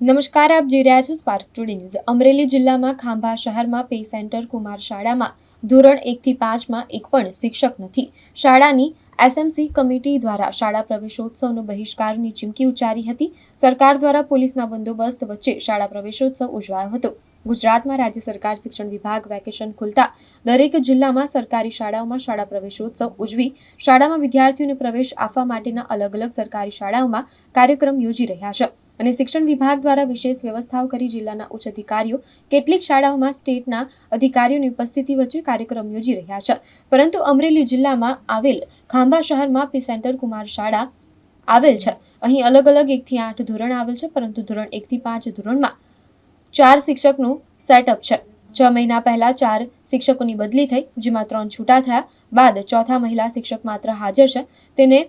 નમસ્કાર, આપ જોઈ રહ્યા છો સ્પાર્ક ટુડે ન્યૂઝ અમરેલી જિલ્લામાં ખાંભા શહેરમાં પે સેન્ટર કુમાર શાળામાં ધોરણ એકથી પાંચમાં એક પણ શિક્ષક નથી. શાળાની એસએમસી કમિટી દ્વારા શાળા પ્રવેશોત્સવનો બહિષ્કારની ચીમકી ઉચ્ચારી હતી. સરકાર દ્વારા પોલીસના બંદોબસ્ત વચ્ચે શાળા પ્રવેશોત્સવ ઉજવાયો હતો. ગુજરાતમાં રાજ્ય સરકાર શિક્ષણ વિભાગ વેકેશન ખુલતા દરેક જિલ્લામાં સરકારી શાળાઓમાં શાળા પ્રવેશોત્સવ ઉજવી શાળામાં વિદ્યાર્થીઓને પ્રવેશ આપવા માટેના અલગ અલગ સરકારી શાળાઓમાં કાર્યક્રમ યોજી રહ્યા છે. અને શિક્ષણ વિભાગ દ્વારા વિશેષ વ્યવસ્થાઓ કરી જિલ્લાના ઉચ્ચ અધિકારીઓ કેટલીક શાળાઓમાં સ્ટેટના અધિકારીઓની ઉપસ્થિતિ વચ્ચે કાર્યક્રમ યોજી રહ્યા છે. પરંતુ અમરેલી જિલ્લામાં આવેલ ખાંભા શહેરમાં પી સેન્ટર કુમાર શાળા આવેલ છે. અહીં અલગ અલગ એકથી આઠ ધોરણ આવેલ છે, પરંતુ ધોરણ એકથી પાંચ ધોરણમાં ચાર શિક્ષકનું સેટઅપ છે. છ મહિના પહેલા ચાર શિક્ષકોની બદલી થઈ, જેમાં ત્રણ છૂટા થયા બાદ ચોથા મહિલા શિક્ષક માત્ર હાજર છે. તેને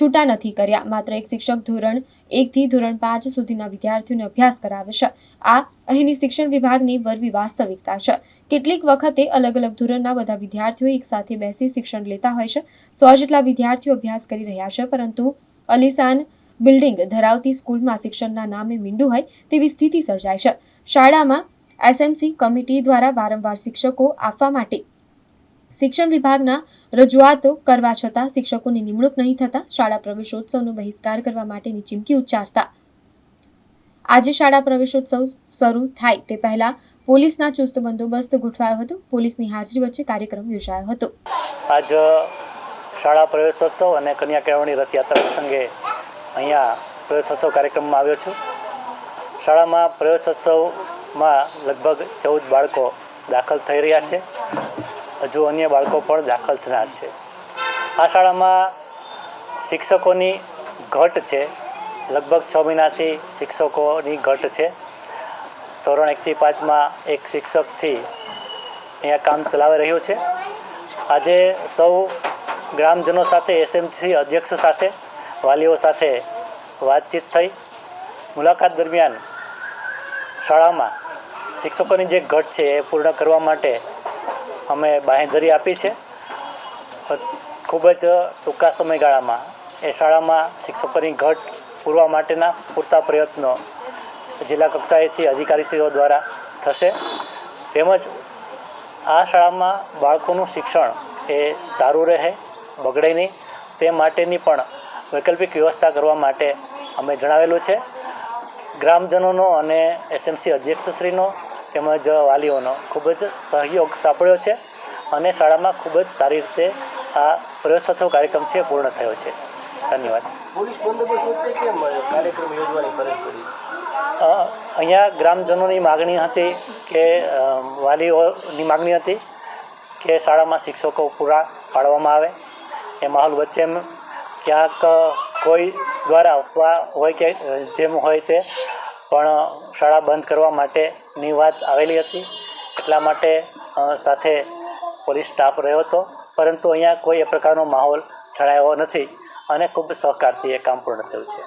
છૂટા નથી કર્યા. માત્ર એક શિક્ષક ધોરણ એકથી ધોરણ પાંચ સુધીના વિદ્યાર્થીઓને અભ્યાસ કરાવે છે. આ અહીંની શિક્ષણ વિભાગની વરવી વાસ્તવિકતા છે. કેટલીક વખતે અલગ અલગ ધોરણના બધા વિદ્યાર્થીઓ એકસાથે બેસી શિક્ષણ લેતા હોય છે. સો જેટલા વિદ્યાર્થીઓ અભ્યાસ કરી રહ્યા છે, પરંતુ અલીસાન બિલ્ડિંગ ધરાવતી સ્કૂલમાં શિક્ષણના નામે મીંડું હોય તેવી સ્થિતિ સર્જાય છે. શાળામાં એસએમસી કમિટી દ્વારા વારંવાર શિક્ષકો આપવા માટે શિક્ષણ વિભાગના રજૂઆતો કરવા છતાં શિક્ષકોની નિમણૂક નહીં થતાં શાળા પ્રવેશોત્સવનો બહિષ્કાર કરવા માટેની ચીમકી ઉચ્ચારતા. આજે શાળા પ્રવેશોત્સવ શરૂ થાય તે પહેલા પોલીસના ચુસ્ત બંદોબસ્ત ગોઠવાયો હતો. પોલીસની હાજરી વચ્ચે કાર્યક્રમ યોજાયો હતો. આજ શાળા પ્રવેશોત્સવ અને કન્યા કેળવણી રથયાત્રા પ્રસંગે અહીંયા પ્રવેશોત્સવ કાર્યક્રમમાં આવ્યો છું. શાળામાં પ્રવેશોત્સવમાં લગભગ ચૌદ બાળકો દાખલ થઈ રહ્યા છે. હજુ અન્ય બાળકો પણ દાખલ થનાર છે. આ શાળામાં શિક્ષકોની ઘટ છે. લગભગ છ મહિનાથી શિક્ષકોની ઘટ છે. ધોરણ એકથી પાંચમાં એક શિક્ષકથી અહીંયા કામ ચલાવી રહ્યું છે. આજે સૌ ગ્રામજનો સાથે, એસએમસી અધ્યક્ષ સાથે, વાલીઓ સાથે વાતચીત થઈ. મુલાકાત દરમિયાન શાળામાં શિક્ષકોની જે ઘટ છે એ પૂર્ણ કરવા માટે અમે બાંહેધરી આપી છે. ખૂબ જ ટૂંકા સમયગાળામાં એ શાળામાં શિક્ષકોની ઘટ પૂરવા માટેના પૂરતા પ્રયત્નો જિલ્લા કક્ષાએથી અધિકારીશ્રીઓ દ્વારા થશે. તેમજ આ શાળામાં બાળકોનું શિક્ષણ એ સારું રહે, બગડે નહીં. તે માટેની પણ વૈકલ્પિક વ્યવસ્થા કરવા માટે અમે જણાવેલું છે. ગ્રામજનોનો અને એસએમસી અધ્યક્ષશ્રીનો તેમજ વાલીઓનો ખૂબ જ સહયોગ સાંપડ્યો છે અને શાળામાં ખૂબ જ સારી રીતે આ પ્રવેશોત્સવ કાર્યક્રમ છે પૂર્ણ થયો છે. ધન્યવાદ. અહીંયા ગ્રામજનોની માગણી હતી કે વાલીઓની માગણી હતી કે શાળામાં શિક્ષકો પૂરા પાડવામાં આવે. એ માહોલ વચ્ચે ક્યાંક કોઈ દ્વારા હોય કે જેમ હોય તે પણ શાળા બંધ કરવા માટેની વાત આવેલી હતી. એટલા માટે સાથે પોલીસ સ્ટાફ રહ્યો હતો. પરંતુ અહીંયા કોઈ એ પ્રકારનો માહોલ જણાયો નથી અને ખૂબ સહકારથી એ કામ પૂર્ણ થયું છે.